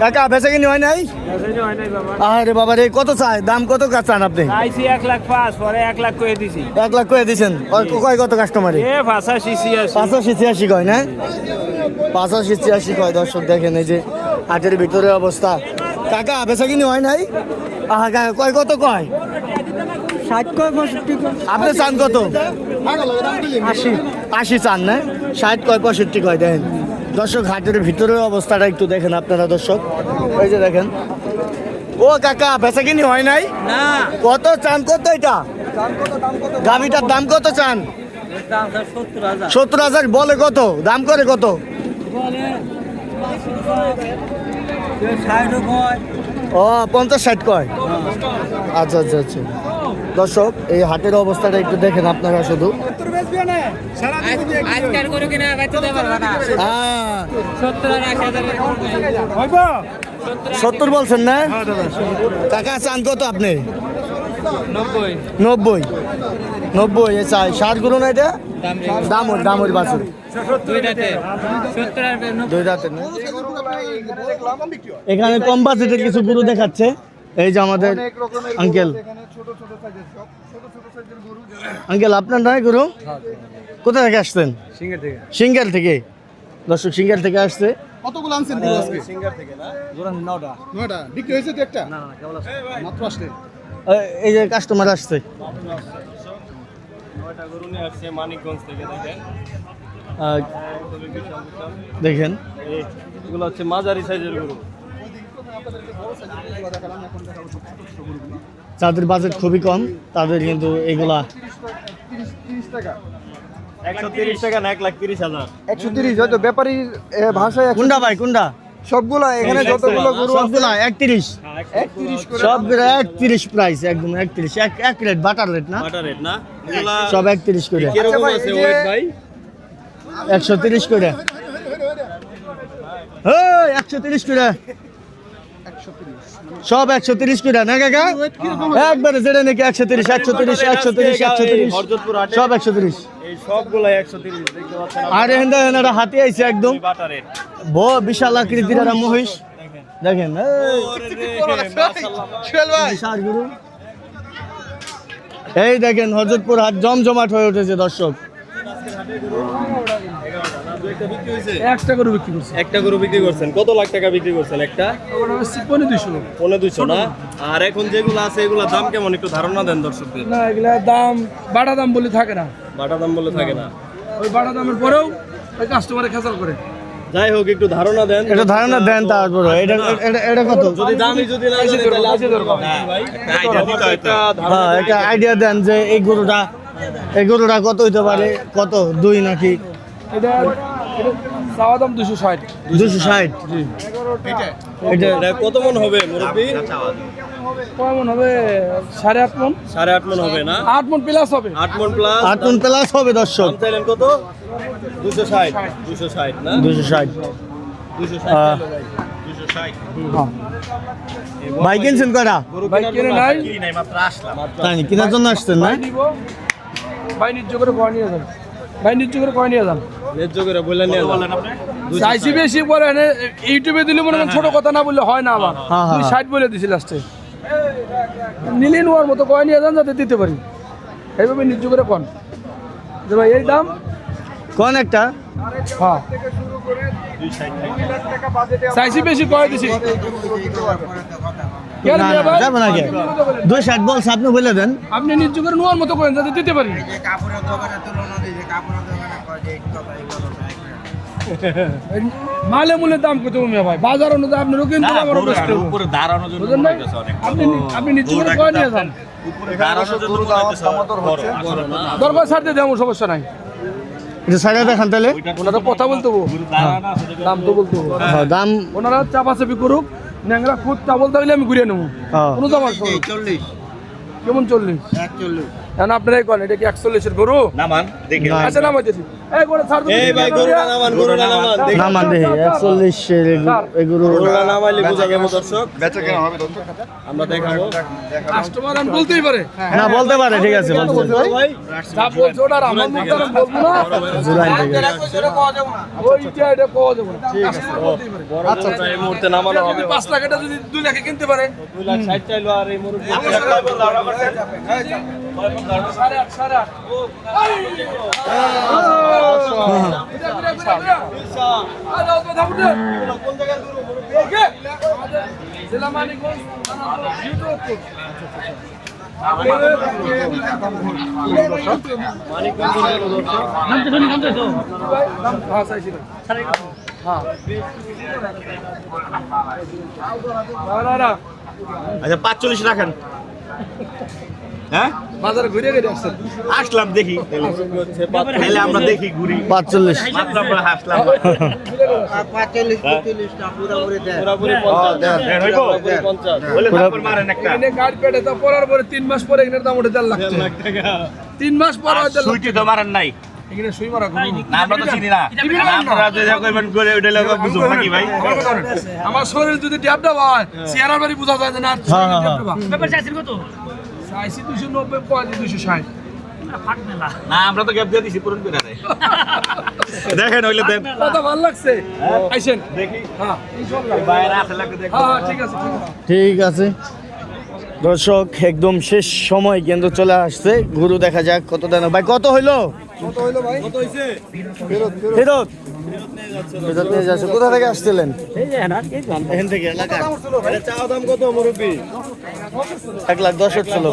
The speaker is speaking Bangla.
কাকা বেচা কিনি হয় নাই? আরে বাবা। রে কত চাই? দাম কত কা চান আপনি? আইসি এক লাখ পাঁচ পরে এক লাখ করে দিছি। এক লাখ করে দিয়েছেন কয় কত কাস্টমারে? পাঁচাশি ছিয়াশি। কয় না? পাঁচাশি ছিয়াশি কয় দর্শক দেখেন এই যে হাটের ভিতরে অবস্থা। কাকা বেচা কিনি হয় নাই? আহা কাকা কয় কত কয়? ষাট কয় পঁয়ষট্টি কয়। আপনি চান কত? আশি। আশি চান না? ষাট কয় পঁয়ষট্টি কয় দেখেন। দর্শক হাটের ভিতরের অবস্থাটা একটু দেখেন আপনারা দর্শক। এই যে দেখেন। ও কাকা বেচা কিনি হয় নাই? না। কত চান কত এটা? গাভিটার দাম কত চান? সত্তর হাজার। বলে কত? দাম করে কত? ও পঞ্চাশ ষাট কয়। আচ্ছা আচ্ছা আচ্ছা। দর্শক এই হাটের অবস্থাটা একটু দেখেন আপনারা শুধু। আজকাল করে কিনা বাইতে দেবার না। হ্যাঁ সত্তর আশি হাজার সত্তর বলছেন না? কাকা চান কত আপনি? নব্বই। নব্বই। নব্বই এ চাই ষাটগুলো না এটা? দামর দামর বাছুর। দুই রাতের এখানে কম বাজেটের কিছু গুরু দেখাচ্ছে। এই যে আমাদের আঙ্কেল। আঙ্কেল আপনার নয় গরু? কোথা থেকে আসছেন? সিঙ্গের থেকে। দর্শক সিঙ্গার থেকে আসছে। কতগুলো আনছেন গরু আজকে? নয়টা বিক্রি হয়েছে তো একটা? মাত্র আসলে এই যে কাস্টমার আসছে। মানিকগঞ্জ থেকে দেখেন। দেখেন। এগুলো হচ্ছে মাঝারি সাইজের গরু। যাদের বাজেট খুবই কম তাদের কিন্তু এগুলা একশো তিরিশ টাকা না এক লাখ তিরিশ হাজার একশো তিরিশ হয়তো ব্যাপারী ভাষায় কোনটা ভাই কোনটা সবগুলা এখানে যতগুলো গরু সবগুলা একত্রিশ একত্রিশ করে সবগুলো একত্রিশ প্রাইস একদম এক এক রেট বাটার রেট না বাটার রেট না সব একত্রিশ করে আছে ওয়েট ভাই করে সব একশো তিরিশ করে না কাকা? একবারে যেটা নাকি একশো তিরিশ একশো তিরিশ একশো তিরিশ একশো তিরিশ। সব একশো তিরিশ। আর এখান এনারা হাতে আইছে একদম। ব বিশাল আকৃতির একটা মহিষ। দেখেন এই, দেখেন হরজতপুর হাট জমজমাট হয়ে উঠেছে দর্শক। একটা বিক্রি গরু বিক্রি করছেন। কত লাখ টাকা বিক্রি করছেন একটা? পনেরো দুইশো পনেরো দুইশো না? আর এখন যেগুলো আছে এগুলোর দাম কেমন? একটু ধারণা দেন দর্শকদের। না এগুলা দাম বাটা দাম বলে থাকে না। বাটা দাম বলে থাকে না। ওই বাটা দামের পরেও ওই কাস্টমারে খেসাল করে। যাই হোক একটু ধারণা দেন। এটা ধারণা দেন তারপরে এটা এটা- এটা কত? যদি দামই যদি না জানি তাহলে আসবে কোথায় ভাই? একটা ধারণা হ্যাঁ একটা আইডিয়া দেন যে এই গরুটা এই গরুটা কত হইতে পারে? কত? দুই নাকি? এটা এটা চাওয়া দাম দুশো ষাট। দুশো ষাট? এটা এটা কত মন হবে মুরব্বী? কেমন হবে? সাড়ে আট মন। সাড়ে আট মন হবে না? আট মন প্লাস হবে। আট মন প্লাস আট টন প্লাস হবে দর্শক। চাইলেন কত? দুশো ষাট। দুশো ষাট না? দুশো ষাট। দুশো ষাট ভাই কিনছেন কিনে নাই। তাই কেনার জন্য আসছেন না? ভাই নিজ করে কয় নিয়ে যান? ভাই নিজ করে কয় নিয়ে যান? ন্যায্য করে বললেন নিয়ে যান। চাইছি বেশি পরে এনে ইউটিউবে দিলে মনে ছোট কথা না বললে হয় না আমার হ্যাঁ, দুই হ্যাঁ। ষাট বলে দিছি লাস্টে নিলে নেওয়ার মতো কয় নিয়ে যান যাতে দিতে পারি? এইভাবে নিজ করে কন। যে ভাই এই দাম? কোন একটা? হ্যাঁ। চাইছি বেশি কয় দিছি? যাবে না দুই ষাট বলছে আপনি বলে দেন। আপনি নিজ করে নেওয়ার মতো করেন যাতে দিতে পারি। এই মালে মূলে দাম কত ভাই? বাজার অনুযায়ী? আপনি আপনি নিজ করে কয় নিয়ে যান? দরকার ছাড়তে দেবো সমস্যা নাই। এটা সাইডে দেখান তাহলে। ওনারা কথা বলতে দাম তো বলতে হ্যাঁ, দাম ওনারা চাপাচাপি করুক ন্যাংরা ফুট তা বলতে হইলে আমি ঘুরে নেব হ্যাঁ। কোনো দাম আসবে না। কেমন চল্লিশ এখন আপনারাই করেন এটা কি একচল্লিশের গরু? নামান দেখি। আচ্ছা নাম হচ্ছে এই গরু ছাড় এই ভাই গরুটা নামান গরুটা নামান দেখি। নামান দেখি একচল্লিশের এগুলো গরুটা নামাইলে বোঝা যাবে। দর্শক। বেচা কেন হবে দর্শক। আমরা দেখাবো। কাস্টমার আমি বলতেই পারে। না বলতে পারে ঠিক আছে বলতে পারে। ভাই যা বলছে ওটা আমার আর আমি বলব না। জুলাই থেকে। ওইটা এটা কোয়া যাবে না। বলতেই পারে। আচ্ছা এই মুহূর্তে নামানো হবে। যদি পাঁচ লাখ এটা যদি দুই লাখে কিনতে পারে দুই লাখ ষাট চাইলো আর এই মুরব্বী জেলা মানিকগঞ্জ। আচ্ছা পাঁচচল্লিশ রাখেন হ্যাঁ বাজারে ঘুরে ঘুরে আসছেন? আসলাম দেখি। তাহলে আমরা দেখি ঘুরি। পাঁচচল্লিশ। আমরা হাসলাম। পুরাপুরি পঞ্চাশ। বলে তারপর মারেন একটা। এখানে গাড়ি পেটে তো পড়ার পরে তিন মাস পরে এখানে দাম উঠে দেড় লাখ টাকা। তিন মাস পর আর হয় দেড় লাখ সুইটি তো মারেন নাই। এখানে সুই মারা না আমরা তো চিনি না। আপনারা যে যা করে ওইটা নাকি ভাই? আমার শরীর যদি ট্যাপটা হয় চেহারার বাড়ি বোঝা যায় না হ্যাঁ, হয়। চাইছি দুশো নব্বই পঁয়ত্রিশ দুশো ষাট। না আমরা তো গ্যাপ দিয়ে দিছি পূরণ করে দেখেন হইলে দেন। কথা ভালো লাগছে? আইসেন? দেখি। হ্যাঁ হ্যাঁ হ্যাঁ, ঠিক আছে ঠিক আছে। দর্শক একদম শেষ সময় কিন্তু চলে আসছে। গুরু দেখা যাক কত দেন। ভাই কত হইল? ফেরত ফেরত। নিয়ে যাচ্ছে কোথা থেকে আসছিলেন? এখান থেকে এলাকা চাওয়া দাম কত মুরব্বী? এক লাখ দশ হচ্ছিল